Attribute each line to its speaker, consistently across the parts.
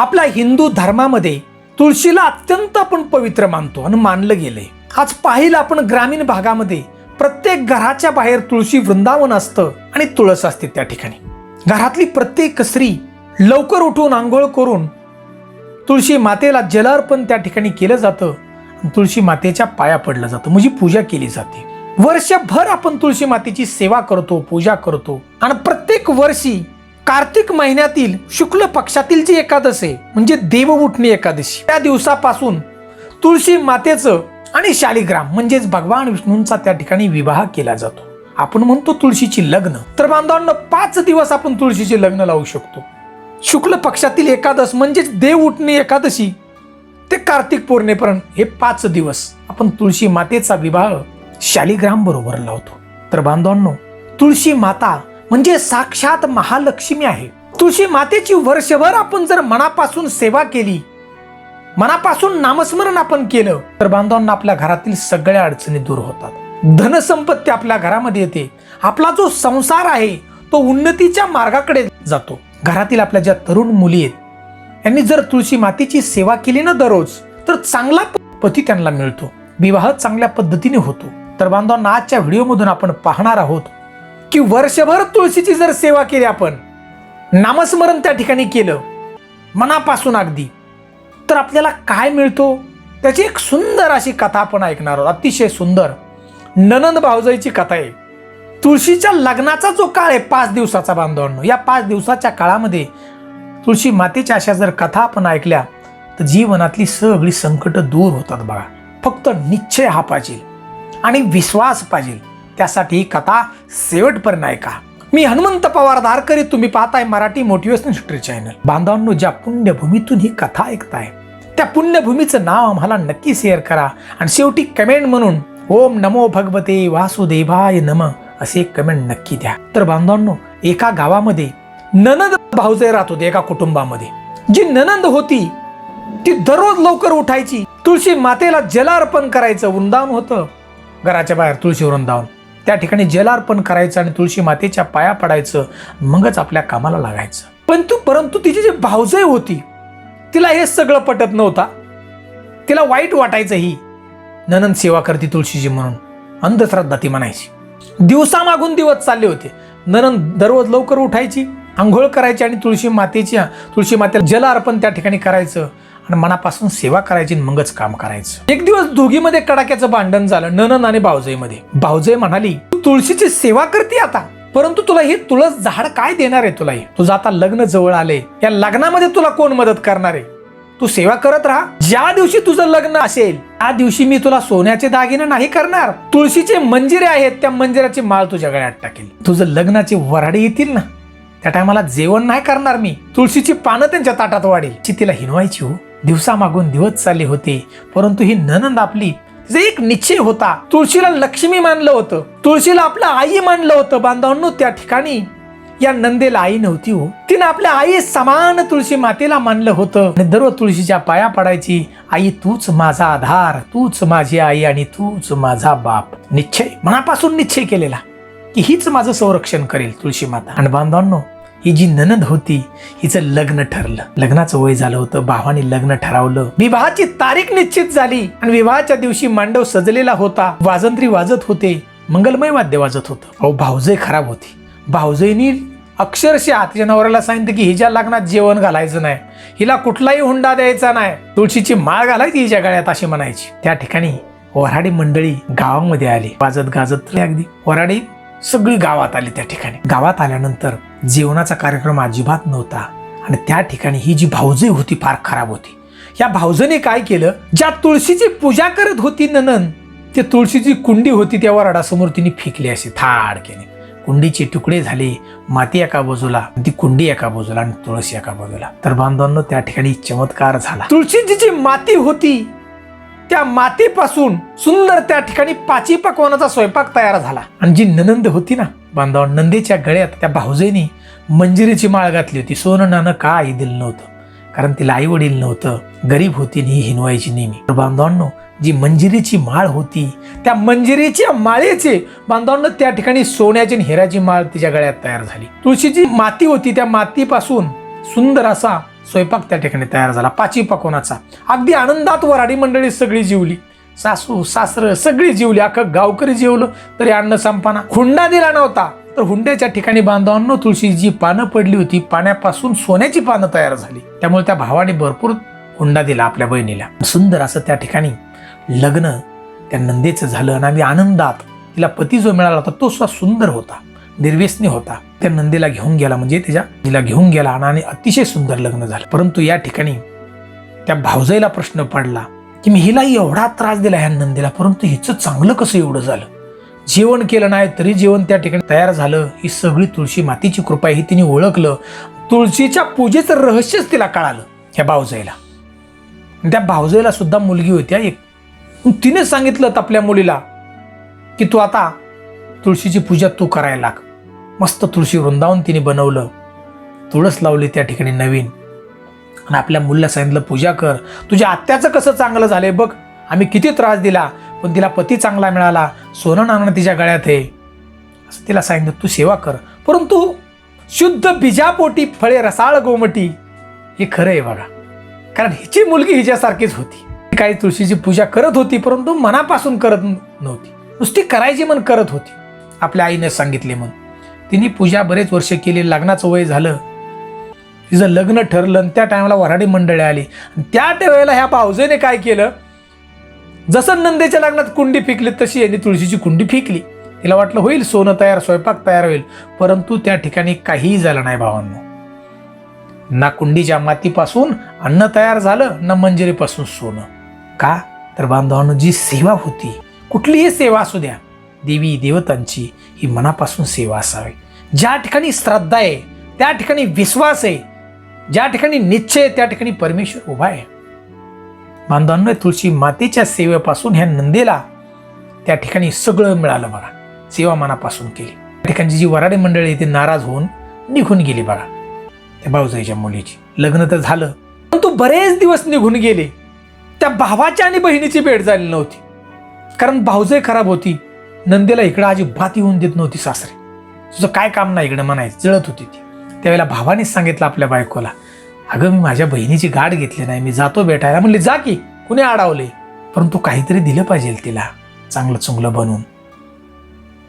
Speaker 1: आपल्या हिंदू धर्मामध्ये तुळशीला अत्यंत आपण पवित्र मानतो आणि मानलं गेलंय. आज पाहिलं आपण ग्रामीण भागामध्ये प्रत्येक घराच्या बाहेर तुळशी वृंदावन असतं आणि तुळस असते त्या ठिकाणी. घरातली प्रत्येक स्त्री लवकर उठून आंघोळ करून तुळशी मातेला जलार्पण त्या ठिकाणी केलं जातं तुळशी मातेच्या पाया पडलं जातं म्हणजे पूजा केली जाते. वर्षभर आपण तुळशी मातेची सेवा करतो पूजा करतो आणि प्रत्येक वर्षी कार्तिक महिन्यातील शुक्ल पक्षातील जी एकादश आहे म्हणजे देवउठणी एकादशी त्या दिवसापासून तुळशी मातेचं आणि शालिग्राम म्हणजेच भगवान विष्णूंचा त्या ठिकाणी विवाह केला जातो. आपण म्हणतो तुळशीची लग्न. तर बांधवांना पाच दिवस आपण तुळशीचे लग्न लावू शकतो. शुक्ल पक्षातील एकादश म्हणजेच देव उठणी एकादशी ते कार्तिक पौर्णिमेपर्यंत हे पाच दिवस आपण तुळशी मातेचा विवाह शालिग्राम बरोबर लावतो. तर बांधवांनो तुळशी माता म्हणजे साक्षात महालक्ष्मी आहे. तुळशी मातेची वर्षभर आपण जर मनापासून सेवा केली मनापासून नामस्मरण आपण केलं तर बांधवांना आपल्या घरातील सगळ्या अडचणी दूर होतात. धनसंपत्ती आपल्या घरामध्ये येते. आपला जो संसार आहे तो उन्नतीच्या मार्गाकडे जातो. घरातील आपल्या ज्या तरुण मुली आहेत यांनी जर तुळशी मातेची सेवा केली ना दररोज तर चांगला पती त्यांना मिळतो. विवाह चांगल्या पद्धतीने होतो. तर बांधवांना आजच्या व्हिडिओमधून आपण पाहणार आहोत की वर्षभर तुळशीची जर सेवा केली आपण नामस्मरण त्या ठिकाणी केलं मनापासून अगदी तर आपल्याला काय मिळतो? त्याची एक सुंदर अशी कथा आपण ऐकणार आहोत. अतिशय सुंदर ननंद भावजाईची कथा आहे. तुळशीच्या लग्नाचा जो काळ आहे पाच दिवसाचा बांधवांनो. या पाच दिवसाच्या काळामध्ये तुळशी मातेच्या अशा जर कथा आपण ऐकल्या तर जीवनातली सगळी संकट दूर होतात बघा. फक्त निश्चय हा पाहिजे आणि विश्वास पाहिजे त्यासाठी ही कथा शेवटपर्यंत ऐका मी हनुमंत पवार दारकरी तुम्ही पाहताय मराठी मोटिवेशनल हिस्ट्री चॅनल बांधवांनो ज्या पुण्यभूमीतून ही कथा ऐकताय त्या पुण्यभूमीचं नाव आम्हाला नक्की शेअर करा. आणि शेवटी कमेंट म्हणून ओम नमो भगवते वासुदेवाय नम असे कमेंट नक्की द्या. तर बांधवांनो एका गावामध्ये ननंद भाऊजे राहत होते एका कुटुंबामध्ये. जी ननंद होती ती दररोज लवकर उठायची. तुळशी मातेला जलार्पण करायचं वृंदावन होतं. घराच्या बाहेर तुळशी वृंदावन. त्या ठिकाणी जलार्पण करायचं आणि तुळशी मातेच्या पाया पडायचं मगच आपल्या कामाला लागायचं. पण तू परंतु तिची जी भावजय होती तिला हे सगळं पटत नव्हता. तिला वाईट वाटायचं ही ननंद सेवा करते तुळशीची म्हणून. अंधश्रद्धा ती म्हणायची. दिवसामागून दिवस चालले होते. ननंद दररोज लवकर उठायची आंघोळ करायची आणि तुळशी मातेची तुळशी मातेला जल अर्पण त्या ठिकाणी करायचं. आणि मनापासून सेवा करायची मगच काम करायचं. एक दिवस दोघीमध्ये कडाक्याचं भांडण झालं ननन आणि भावजयमध्ये भावजय म्हणाली तू तुळशीची सेवा करते आता परंतु तुला हे तुळस झाड काय देणार आहे तुला हे? तुझं आता लग्न जवळ आले या लग्नामध्ये तुला कोण मदत करणार आहे? तू सेवा करत राहा. ज्या दिवशी तुझं लग्न असेल त्या दिवशी मी तुला सोन्याचे दागिने नाही करणार. तुळशीचे मंजिरे आहेत त्या मंजिराची माळ तुझ्या गळ्यात टाकेल. तुझं लग्नाचे वराडे येतील ना? त्या टायमाला जेवण नाही करणार मी. तुळशीची पानं त्यांच्या ताटात वाढेल. ची तिला हिनवायची हो. दिवसामागून दिवस चालले होते. परंतु ही ननंद आपली तिचा एक निश्चय होता. तुळशीला लक्ष्मी मानलं होतं. तुळशीला आपलं आई मानलं होतं. बांधवांनो त्या ठिकाणी या नंदेला आई नव्हती हो. तिनं आपल्या आई समान तुळशी मातेला मानलं होतं. आणि दररोज तुळशीच्या पाया पडायची आई तूच माझा आधार तूच माझी आई आणि तूच माझा बाप. निश्चय मनापासून निश्चय केलेला की हीच माझं संरक्षण करेल तुळशी माता. आणि बांधवांनो ही जी ननद होती हिचं लग्न ठरलं. लग्नाचं वय झालं होतं भावाने लग्न ठरवलं. विवाहाची तारीख निश्चित झाली आणि विवाहाच्या दिवशी मांडव सजलेला होता. वाजंत्री वाजत होते मंगलमय वाद्य वाजत होतं. अहो भाऊजय खराब होती. भाऊजईनी अक्षरशः तिच्या नवऱ्याला सांगितलं की हिच्या लग्नात जेवण घालायचं नाही. हिला कुठलाही हुंडा द्यायचा नाही. तुळशीची माळ घालायची हिच्या गळ्यात अशी म्हणायची. त्या ठिकाणी वऱ्हाडी मंडळी गावामध्ये आली. वाजत गाजत. अगदी वऱ्हाडी सगळी गावात आली त्या ठिकाणी. गावात आल्यानंतर जेवणाचा कार्यक्रम अजिबात नव्हता. आणि त्या ठिकाणी ही जी भाऊजई होती फार खराब होती. या भाऊजने काय केलं? ज्या तुळशीची पूजा करत होती ननन ते तुळशीची कुंडी होती त्या वराडासमोर तिने फेकली अशी थाड केली. कुंडीचे तुकडे झाले माती एका बाजूला ती कुंडी एका बाजूला आणि तुळशी एका बाजूला. तर बांधवांनो त्या ठिकाणी चमत्कार झाला. तुळशीची जी माती होती त्या मातीपासून सुंदर त्या ठिकाणी पाची पकवानाचा स्वयंपाक तयार झाला. आणि जी ननंद होती ना बांधव नंदेच्या गळ्यात त्या भाऊजेनी मंजिरीची माळ घातली होती. सोनं नाणं आई दिलं नव्हतं. कारण तिला आई वडील नव्हतं. गरीब होती ही हिनवायची नेहमी. तर बांधवांनो जी मंजिरीची माळ होती त्या मंजिरीच्या माळेचे बांधवांना त्या ठिकाणी सोन्याची आणि हिराची माळ तिच्या गळ्यात तयार झाली. तुळशीची माती होती त्या मातीपासून सुंदर असा स्वयंपाक त्या ठिकाणी तयार झाला. पाची पकवनाचा अगदी आनंदात वराडी मंडळी सगळी जीवली. सासू सासरं सगळी जीवली. अख्खं गावकरी जेवलं तरी अन्न संपाना. हुंडा दिला नव्हता. तर हुंड्याच्या ठिकाणी बांधवांनो तुळशी जी पानं पडली होती पाण्यापासून सोन्याची पानं तयार झाली. त्यामुळे त्या भावाने भरपूर हुंडा दिला आपल्या बहिणीला. सुंदर असं त्या ठिकाणी लग्न त्या नंदेचं झालं आणि आम्ही आनंदात तिला पती जो मिळाला होता तो सुद्धा सुंदर होता. निर्व्यसनी होता. त्या नंदीला घेऊन गेला म्हणजे त्याच्या तिला घेऊन गेला आणि अतिशय सुंदर लग्न झालं. परंतु या ठिकाणी त्या भावजाईला प्रश्न पडला की मी हिला एवढा त्रास दिला ह्या नंदीला परंतु हिचं चांगलं कसं एवढं झालं? जेवण केलं नाही तरी जेवण त्या ठिकाणी तयार झालं. ही सगळी तुळशी मातीची कृपा ही तिने ओळखलं. तुळशीच्या पूजेचं रहस्यच तिला कळालं ह्या भावजाईला आणि त्या भावजाईला सुद्धा मुलगी होती एक. तिने सांगितलं आपल्या मुलीला की तू आता तुळशीची पूजा तू करायला लाग. मस्त तुळशी वृंदावन तिने बनवलं. तुळस लावली त्या ठिकाणी नवीन. आणि आपल्या मुलीला सांगितलं पूजा कर. तुझ्या आत्याचं कसं चांगलं झालंय बघ. आम्ही किती त्रास दिला पण तिला पती चांगला मिळाला. सोनं नाणं तिच्या गळ्यात आहे. असं तिला सांगितलं तू सेवा कर. परंतु शुद्ध बिजापोटी फळे रसाळ गोमटी हे खरं आहे बघा. कारण हिची मुलगी हिच्यासारखीच होती. काही तुळशीची पूजा करत होती परंतु मनापासून करत नव्हती. नुसती करायची मन करत होती. आपल्या आईने सांगितले म्हणून तिने पूजा बरेच वर्ष केली लग्नाचं वय झालं. तिचं लग्न ठरलं आणि त्या टायमाला वऱ्हाडी मंडळी आली. आणि त्या वेळेला ह्या पावजेने काय केलं? जसं नंदेच्या लग्नात कुंडी फेकली तशी यांनी तुळशीची कुंडी फेकली. तिला वाटलं होईल सोनं तयार स्वयंपाक तयार होईल परंतु त्या ठिकाणी काहीही झालं नाही भावांनो. ना कुंडीच्या मातीपासून अन्न तयार झालं ना मंजिरीपासून सोनं. का? तर बांधवांनो जी सेवा होती कुठलीही सेवा असू द्या देवी देवतांची ही मनापासून सेवा असावी. ज्या ठिकाणी श्रद्धा आहे त्या ठिकाणी विश्वास आहे ज्या ठिकाणी निश्चय आहे त्या ठिकाणी परमेश्वर उभा आहे. बांधवांना तुळशी मातेच्या सेवेपासून ह्या नंदेला त्या ठिकाणी सगळं मिळालं बघा. सेवा मनापासून केली. त्या ठिकाणची जी वराडे मंडळी ती नाराज होऊन निघून गेली बघा. त्या भाऊजाईच्या मुलीची. लग्न तर झालं परंतु बरेच दिवस निघून गेले. त्या भावाच्या आणि बहिणीची भेट झाली नव्हती. कारण भाऊजाई खराब होती. नंदेला इकडं अजिबात येऊन देत नव्हती सासरे. तुझं काय काम नाही इकडं म्हणायचं. जळत होती ती. त्यावेळेला भावानेच सांगितलं आपल्या बायकोला अगं मी माझ्या बहिणीची गाठ घेतली नाही. मी जातो भेटायला. म्हणले जा की. कुणी अडावले परंतु काहीतरी दिलं पाहिजे तिला चांगलं चुंगलं बनवून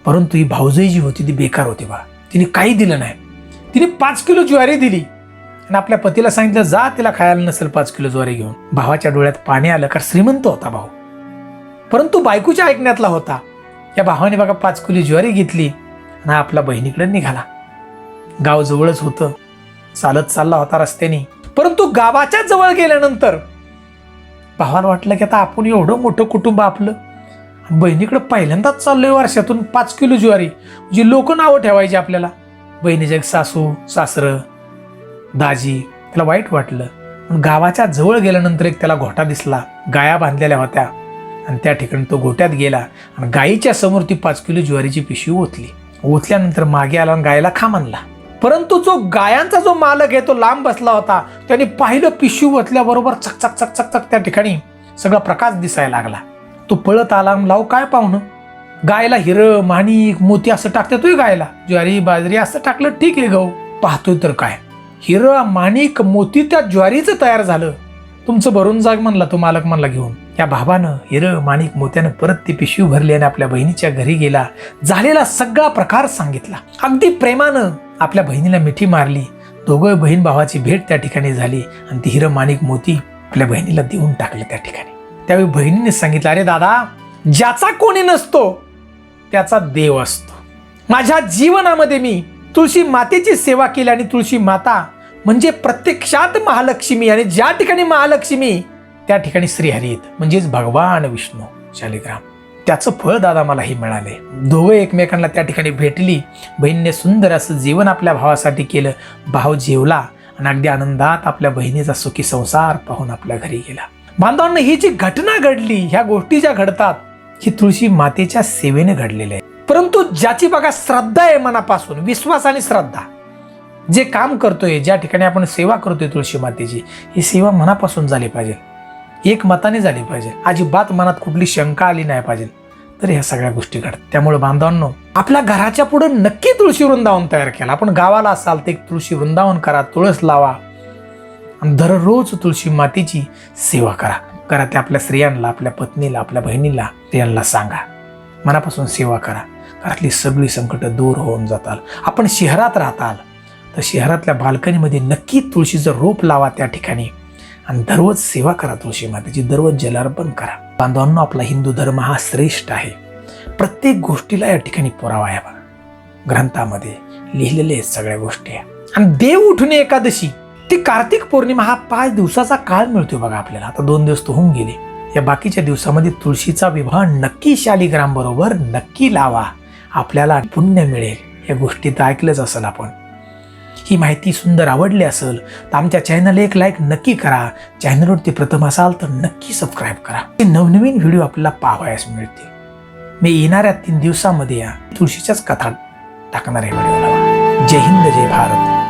Speaker 1: परंतु ही भाऊजई जी होती ती बेकार होती बा. तिने काही दिलं नाही. तिने पाच किलो ज्वारी दिली. आणि आपल्या पतीला सांगितलं जा तिला खायला नसेल पाच किलो ज्वारी घेऊन. भावाच्या डोळ्यात पाणी आलं कारण श्रीमंत होता भाऊ. परंतु बायकोच्या ऐकण्यातला होता. या भावाने बघा पाच किलो ज्वारी घेतली आणि आपला बहिणीकडे निघाला. गाव जवळच होतं. चालत चालला होता रस्त्याने. परंतु गावाच्या जवळ गेल्यानंतर भावाला वाटलं की आता आपण एवढं मोठं कुटुंब आपलं. बहिणीकडे पहिल्यांदाच चाललोय वर्षातून पाच किलो ज्वारी. म्हणजे जी लोक नावं ठेवायची आपल्याला. बहिणीचे एक सासू सासरं दाजी त्याला वाईट वाटलं. पण गावाच्या जवळ गेल्यानंतर एक त्याला घोटा दिसला. गाया बांधलेल्या होत्या. आणि त्या ठिकाणी तो गोट्यात गेला आणि गायीच्या समोर ती पाच किलो ज्वारीची पिशवी ओतली. ओतल्यानंतर मागे आला आणि गायला खा मानला परंतु जो गायांचा जो मालक आहे तो लांब बसला होता. त्याने पाहिलं पिशवी ओतल्याबरोबर चक चक चक त्या ठिकाणी सगळा प्रकाश दिसायला लागला. तो पळत आला लाव काय पाहुणं? गायला हिरं माणिक मोती असं टाकते तोय गायला. ज्वारी बाजरी असं टाकलं ठीक आहे गहू पाहतोय तर काय? हिरं माणिक मोती त्या ज्वारीचं तयार झालं. तुमचं भरून जाग म्हणला तो मालक म्हणला घेऊन. या भावानं हिरं माणिक मोत्यानं परत ती पिशवी भरली आणि आपल्या बहिणीच्या घरी गेला. झालेला सगळा प्रकार सांगितला. अगदी प्रेमानं आपल्या बहिणीला मिठी मारली. दोघं बहीण भावाची भेट त्या ठिकाणी झाली आणि ती हिरं माणिक मोती आपल्या बहिणीला देऊन टाकलं त्या ठिकाणी. त्यावेळी बहिणीने सांगितलं अरे दादा ज्याचा कोणी नसतो त्याचा देव असतो. माझ्या जीवनामध्ये मी तुळशी मातेची सेवा केली आणि तुळशी माता म्हणजे प्रत्यक्षात महालक्ष्मी आणि ज्या ठिकाणी महालक्ष्मी त्या ठिकाणी श्रीहरी आहेत म्हणजेच भगवान विष्णू शालिग्राम. त्याचं फळ दादा मलाही मिळाले. दोघं एकमेकांना त्या ठिकाणी भेटली. बहिणीने सुंदर असं जीवन आपल्या भावासाठी केलं. भाव जेवला आणि अगदी आनंदात आपल्या बहिणीचा सुखी संसार पाहून आपल्या घरी गेला. बांधवांना ही जी घटना घडली ह्या गोष्टी ज्या घडतात ही तुळशी मातेच्या सेवेने घडलेल्या आहे. परंतु ज्याची बघा श्रद्धा आहे मनापासून विश्वास आणि श्रद्धा. जे काम करतोय ज्या ठिकाणी आपण सेवा करतोय तुळशी मातेची ही सेवा मनापासून झाली पाहिजे. एक मताने झाली पाहिजे. अजिबात मनात कुठली शंका आली नाही पाहिजे. तर ह्या सगळ्या गोष्टी घडतात. त्यामुळे बांधवांनो आपल्या घराच्या पुढे नक्की तुळशी वृंदावन तयार केलं. आपण गावाला असाल तर एक तुळशी वृंदावन करा तुळस लावा. आणि दररोज तुळशी मातेची सेवा करा. करा ते आपल्या स्त्रियांना आपल्या पत्नीला आपल्या बहिणीला स्त्रियांना सांगा. मनापासून सेवा करा. घरातली सगळी संकट दूर होऊन जाताल आपण शहरात राहताल तर शहरातल्या बाल्कनीमध्ये नक्की तुळशीचं रोप लावा त्या ठिकाणी. आणि दररोज सेवा करा तुळशी मातेची दररोज जलार्पण करा. बांधवांनो आपला हिंदू धर्म हा श्रेष्ठ आहे. प्रत्येक गोष्टीला या ठिकाणी पुरावा यावा ग्रंथामध्ये लिहिलेले आहेत सगळ्या गोष्टी. आणि देव उठणे एकादशी ती कार्तिक पौर्णिमा हा पाच दिवसाचा काळ मिळतो बघा आपल्याला. आता दोन दिवस तर होऊन गेले. या बाकीच्या दिवसामध्ये तुळशीचा विवाह नक्की शालिग्राम बरोबर नक्की लावा. आपल्याला पुण्य मिळेल. या गोष्टी तर ऐकलंच असेल आपण. ही माहिती सुंदर आवडली असेल तर आमच्या चॅनलला एक लाईक नक्की करा. चॅनलवरती प्रथम असाल तर नक्की सबस्क्राईब करा. ते नवनवीन व्हिडिओ आपल्याला पाहावयास मिळते मी येणाऱ्या तीन दिवसामध्ये या तुळशीच्याच कथा टाकणार आहे. व्हिडिओला जय हिंद जय भारत.